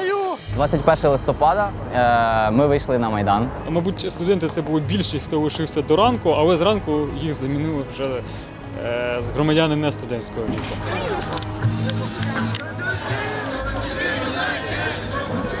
Падаю! 21 листопада е, ми вийшли на майдан. Мабуть, студенти це були більшість, хто лишився до ранку, але зранку їх замінили вже е, громадяни не студентського віку.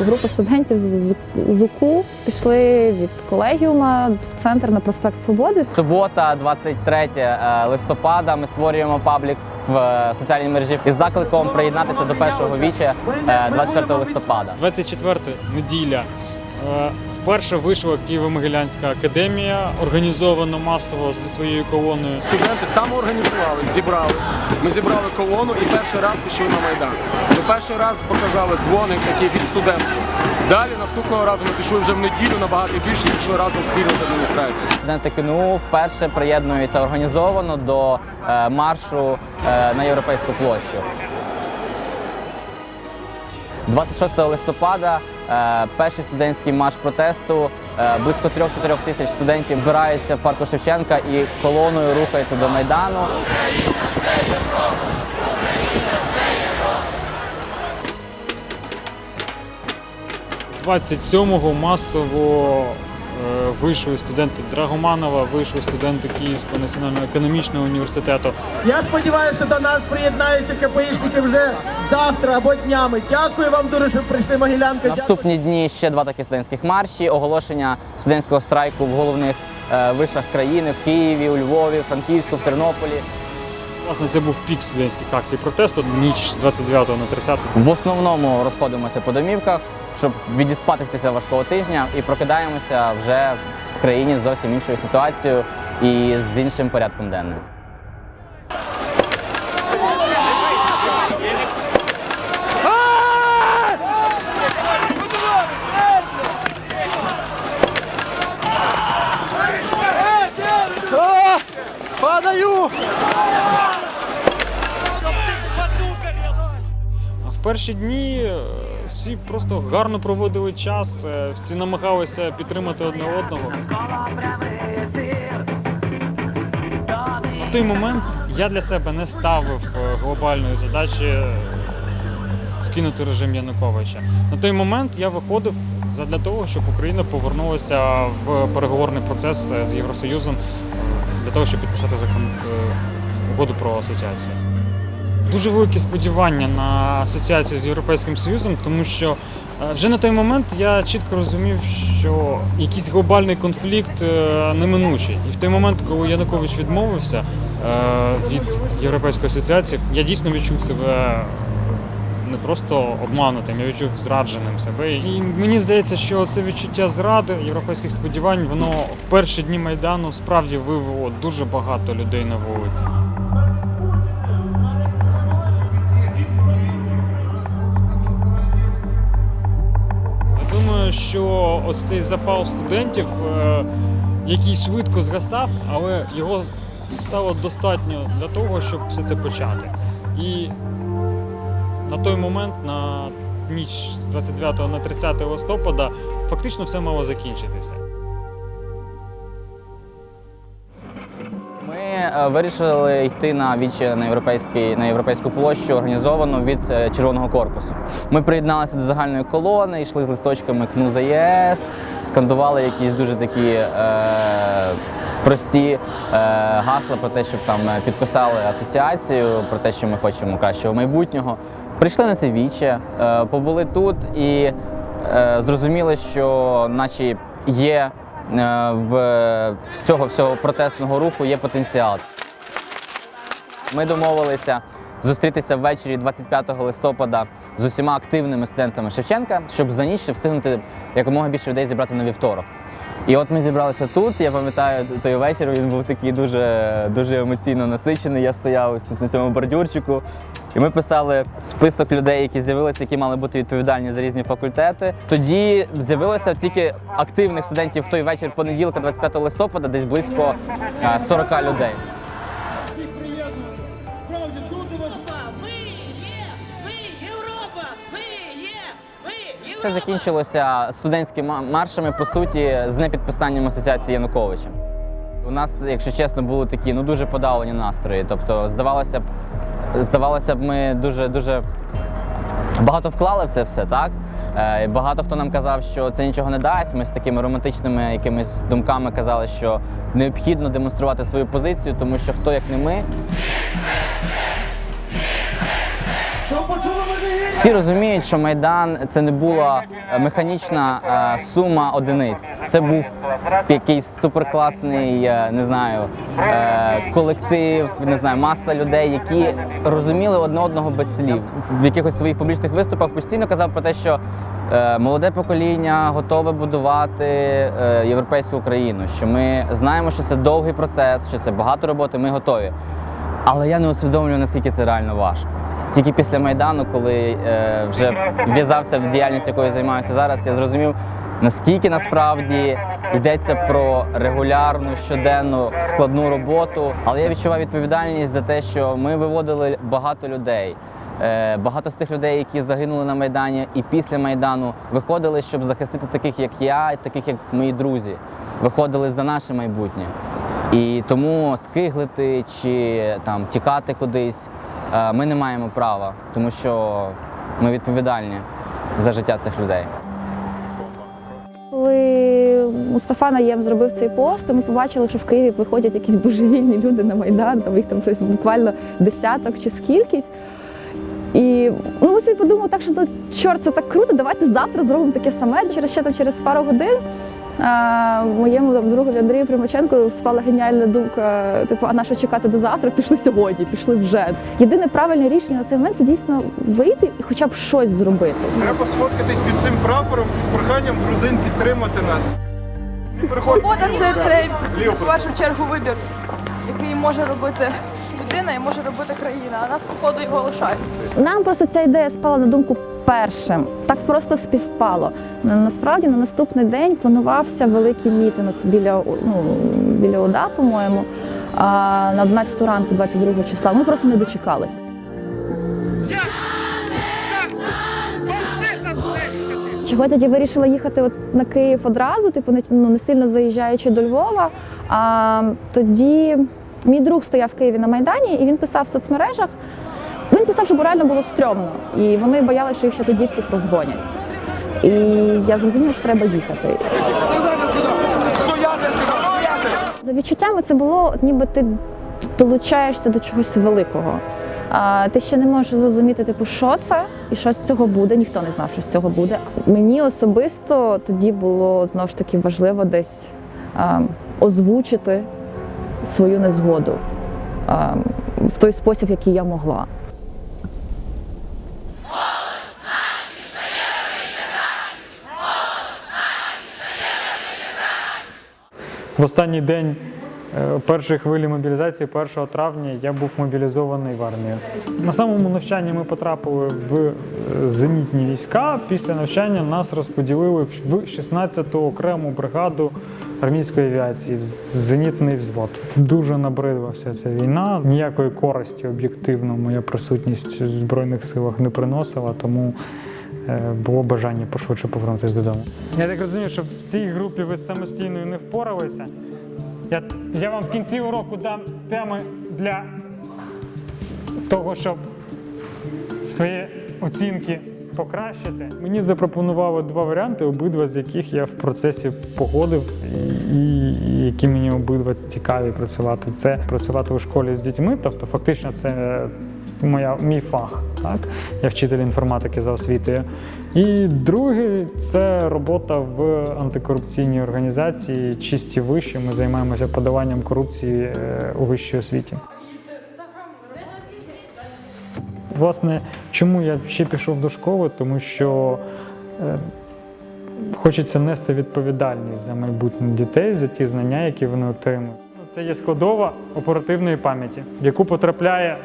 Група студентів з з УКУ пішли від колегіума в центр на проспект Свободи. Субота, 23 е, листопада. Ми створюємо паблік в е, соціальній мережі із закликом приєднатися до першого віче е, 24 листопада. 24 неділя. Вперше вийшла Києво-Могилянська академія, організовано масово зі своєю колоною. Студенти самоорганізували, зібрали. Ми зібрали колону і перший раз пішли на Майдан. Ми перший раз показали дзвоник такий від студентства. Далі наступного разу ми пішли вже в неділю набагато більше і пішли разом спільно з адміністрацією. Студенти КНУ вперше приєднуються організовано до е, маршу е, на європейську площу. 26 листопада перший студентський марш протесту. Е, близько 3-4 тисяч студентів збираються в парку Шевченка і колоною рухаються до Майдану. – 27-го масово е, вийшли студенти Драгоманова, вийшли студенти Київського національного економічного університету. Я сподіваюся, що до нас приєднаються КПІшники вже завтра або днями. Дякую вам дуже, що прийшли Могилянка. Наступні дні ще два такі студентських марші, оголошення студентського страйку в головних е, вишах країни в Києві, у Львові, Франківську, в Тернополі. Власне, це був пік студентських акцій протесту, ніч з 29 на 30. В основному розходимося по домівках, щоб відіспатись після важкого тижня, і прокидаємося вже в країні з зовсім іншою ситуацією і з іншим порядком денним. Падаю! А в перші дні е, всі просто гарно проводили час, е, всі намагалися підтримати одне одного. На той момент я для себе не ставив е, глобальної задачі скинути режим Януковича. На той момент я виходив задля того, щоб Україна повернулася в переговорний процес з Євросоюзом для того, щоб підписати закон е, угоду про асоціацію. Дуже великі сподівання на асоціацію з Європейським Союзом, тому що е, вже на той момент я чітко розумів, що якийсь глобальний конфлікт е, неминучий. І в той момент, коли Янукович відмовився від Європейської асоціації, я дійсно відчув себе не просто обманутим, я відчув зрадженим себе. І мені здається, що це відчуття зради європейських сподівань, воно в перші дні майдану справді вивело дуже багато людей на вулиці. Я думаю, що ось цей запал студентів, е, який швидко згасав, але його стало достатньо для того, щоб все це почати. І на той момент, на ніч з 29 на 30 листопада, фактично все мало закінчитися. Ми е, вирішили йти на віче на європейський на європейську площу організовано від е, Червоного корпусу. Ми приєдналися до загальної колони, йшли з листочками КНУ за ЄС, скандували якісь дуже такі е, прості е, гасла про те, щоб там е, підписали асоціацію, про те, що ми хочемо кращого майбутнього. Прийшли на це віче, е, побули тут і е, зрозуміли, що наче є е, в, цього всього протестного руху є потенціал. Ми домовилися зустрітися ввечері 25 листопада з усіма активними студентами Шевченка, щоб за ніч встигнути якомога більше людей зібрати на вівторок. І от ми зібралися тут. Я пам'ятаю той вечір. Він був такий дуже, дуже емоційно насичений. Я стояв тут на цьому бордюрчику. І ми писали список людей, які з'явилися, які мали бути відповідальні за різні факультети. Тоді з'явилося тільки активних студентів в той вечір понеділка, 25 листопада, десь близько е, 40 людей. Все закінчилося студентськими маршами, по суті, з непідписанням асоціації Януковича. У нас, якщо чесно, були такі ну дуже подавлені настрої. Тобто, здавалося б, здавалося б, ми дуже дуже багато вклали в це все, так? Е, Багато хто нам казав, що це нічого не дасть. Ми з такими романтичними якимись думками казали, що необхідно демонструвати свою позицію, тому що хто як не ми, всі розуміють, що Майдан це не була е, механічна е, сума одиниць. Це був якийсь суперкласний, е, не знаю, колектив, не знаю, маса людей, які розуміли одне одного без слів. В якихось своїх публічних виступах постійно казав про те, що молоде покоління готове будувати європейську Україну. Що ми знаємо, що це довгий процес, що це багато роботи. Ми готові. Але я не усвідомлюю, наскільки це реально важко. Тільки після Майдану, коли е, вже в'язався в діяльність, якою займаюся зараз, я зрозумів, наскільки насправді йдеться про регулярну, щоденну складну роботу. Але я відчуваю відповідальність за те, що ми виводили багато людей. Е, Багато з тих людей, які загинули на Майдані, і після Майдану виходили, щоб захистити таких, як я, і таких, як мої друзі, виходили за наше майбутнє. І тому скиглити чи там тікати кудись ми не маємо права, тому що ми відповідальні за життя цих людей. Коли Мустафа Наєм зробив цей пост, ми побачили, що в Києві виходять якісь божевільні люди на Майдан, там їх там щось буквально десяток чи скількись. І ну, ми собі подумали, так що ну, чорт, це так круто, давайте завтра зробимо таке саме. Через ще там через пару годин моєму там, другові Андрію Примаченку спала геніальна думка: типу, а на що чекати до завтра? Пішли сьогодні, пішли вже. Єдине правильне рішення на цей момент це дійсно вийти і хоча б щось зробити. Треба сфоткатись під цим прапором з проханням грузин підтримати нас. Свобода це, це в першу чергу вибір, який може робити людина і може робити країна, а нас, походу, його лишають. Нам просто ця ідея спала на думку першим. Так просто співпало. Насправді на наступний день планувався великий мітинг біля, ну, біля ОДА, по-моєму, на 11 ранку, 22 числа. Ми просто не дочекалися. Чого я тоді вирішила їхати от на Київ одразу, типу не, ну, не сильно заїжджаючи до Львова. А, тоді мій друг стояв в Києві на Майдані і він писав в соцмережах. Він писав, що реально було стрьомно, і вони боялися, що їх ще тоді всіх розгонять. І я зрозуміла, що треба їхати. За відчуттями це було, ніби ти долучаєшся до чогось великого. А, ти ще не можеш зрозуміти, типу, що це і що з цього буде. Ніхто не знав, що з цього буде. Мені особисто тоді було знову ж таки важливо десь а, озвучити свою незгоду а, в той спосіб, який я могла. В останній день е, першої хвилі мобілізації, 1 травня, я був мобілізований в армію. На самому навчанні ми потрапили в е, зенітні війська. Після навчання нас розподілили в 16-ту окрему бригаду армійської авіації, в зенітний взвод. Дуже набридла вся ця війна. Ніякої користі об'єктивно моя присутність в Збройних силах не приносила, тому було бажання пошвидше повернутися додому. Я так розумію, що в цій групі ви самостійно не впоралися. Я, я вам в кінці уроку дам теми для того, щоб свої оцінки покращити. Мені запропонували два варіанти, обидва з яких я в процесі погодив, і, і, і які мені обидва цікаві працювати. Це працювати у школі з дітьми, тобто фактично це моя, мій фах. Так? Я вчитель інформатики за освітою. І друге це робота в антикорупційній організації Чисті виші. Ми займаємося подаванням корупції е, у вищій освіті. Власне, чому я ще пішов до школи? Тому що е, хочеться нести відповідальність за майбутнє дітей, за ті знання, які вони отримують. Це є складова оперативної пам'яті, в яку потрапляє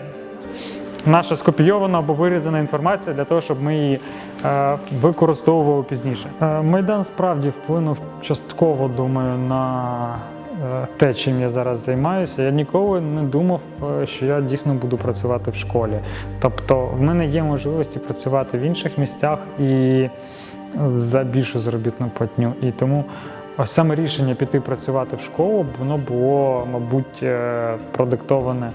наша скопійована або вирізана інформація для того, щоб ми її е, використовували пізніше. Е, Майдан справді вплинув частково, думаю, на е, те, чим я зараз займаюся. Я ніколи не думав, що я дійсно буду працювати в школі. Тобто, в мене є можливості працювати в інших місцях і за більшу заробітну платню. І тому ось саме рішення піти працювати в школу, воно було, мабуть, продиктоване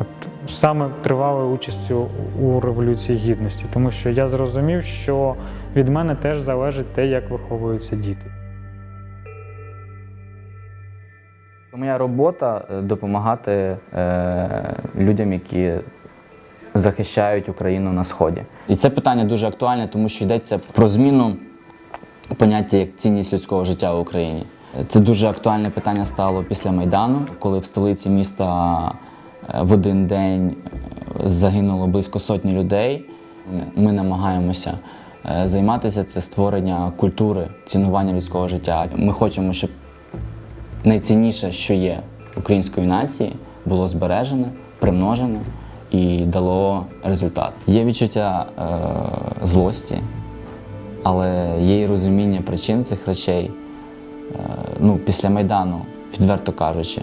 от саме тривалою участю у Революції Гідності, тому що я зрозумів, що від мене теж залежить те, як виховуються діти. Моя робота е, допомагати е, людям, які захищають Україну на сході. І це питання дуже актуальне, тому що йдеться про зміну поняття як цінність людського життя в Україні. Це дуже актуальне питання стало після Майдану, коли в столиці міста в один день е, загинуло близько сотні людей. Ми намагаємося е, займатися це створення культури, цінування людського життя. Ми хочемо, щоб найцінніше, що є української нації, було збережене, примножене і дало результат. Є відчуття е, злості, але є і розуміння причин цих речей. Е, ну, після Майдану, відверто кажучи,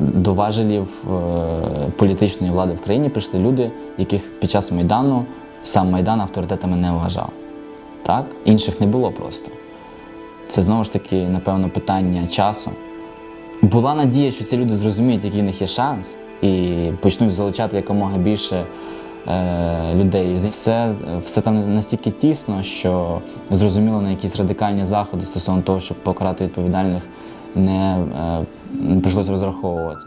до важелів е, політичної влади в країні прийшли люди, яких під час Майдану сам Майдан авторитетами не вважав. Так? Інших не було просто. Це знову ж таки, напевно, питання часу. Була надія, що ці люди зрозуміють, який в них є шанс, і почнуть залучати якомога більше е, людей. Все, все там настільки тісно, що зрозуміло на якісь радикальні заходи стосовно того, щоб покарати відповідальних, не, е, не прийшлось розраховувати.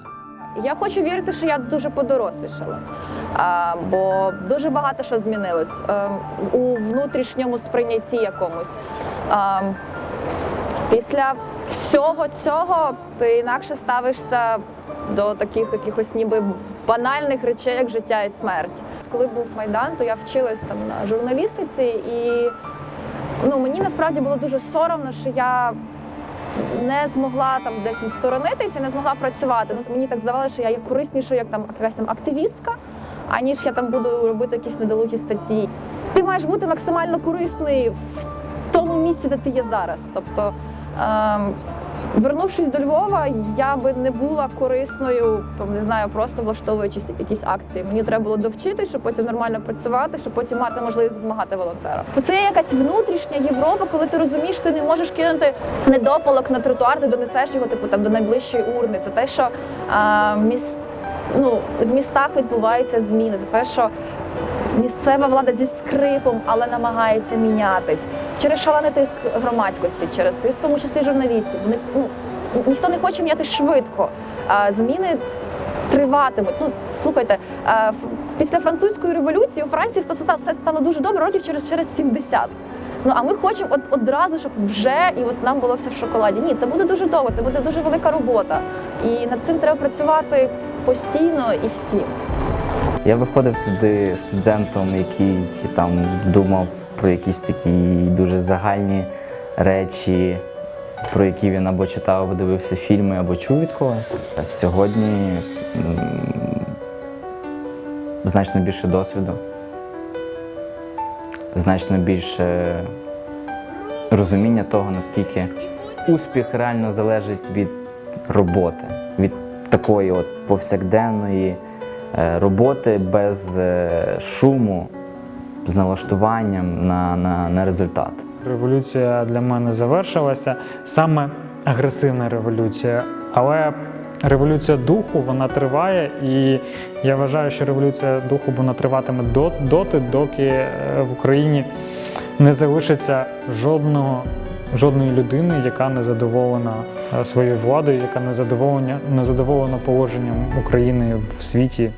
Я хочу вірити, що я дуже подорослішала, бо дуже багато що змінилось е, у внутрішньому сприйнятті якомусь. Після всього цього ти інакше ставишся до таких якихось ніби банальних речей, як життя і смерть. Коли був майдан, то я вчилась там на журналістиці, і ну мені насправді було дуже соромно, що я не змогла там десь відсторонитися, не змогла працювати. Ну, мені так здавалося, що я є корисніше, як там якась там активістка, аніж я там буду робити якісь недолугі статті. Ти маєш бути максимально корисний в тому місці, де ти є зараз. Тобто, ем, вернувшись до Львова, я би не була корисною, там, не знаю, просто влаштовуючи якісь акції. Мені треба було довчитися, щоб потім нормально працювати, щоб потім мати можливість допомагати волонтерам. Це якась внутрішня Європа, коли ти розумієш, ти не можеш кинути недопалок на тротуар, ти донесеш його типу там до найближчої урни. Це те, що а, міс... ну, в містах відбуваються зміни. Це те, що місцева влада зі скрипом, але намагається мінятись через шалений тиск громадськості, через тиск, в тому числі журналістів. Вони ну ніхто не хоче міняти швидко. А зміни триватимуть. Ну слухайте, ф- після французької революції у Франції все стало дуже добре років через через 70. Ну а ми хочемо от одразу, щоб вже і от нам було все в шоколаді. Ні, це буде дуже довго, це буде дуже велика робота. І над цим треба працювати постійно і всім. Я виходив туди студентом, який там думав про якісь такі дуже загальні речі, про які він або читав, або дивився фільми, або чув від когось. А Сьогодні значно більше досвіду, значно більше розуміння того, наскільки успіх реально залежить від роботи, від такої от повсякденної роботи без е, шуму, з налаштуванням на, на, на результат. Революція для мене завершилася саме агресивна революція, але революція духу вона триває, і я вважаю, що революція духу вона триватиме до- доти, доки е, в Україні не залишиться жодного. Жодної людини, яка не задоволена е, своєю владою, яка не задоволена, не задоволена положенням України в світі.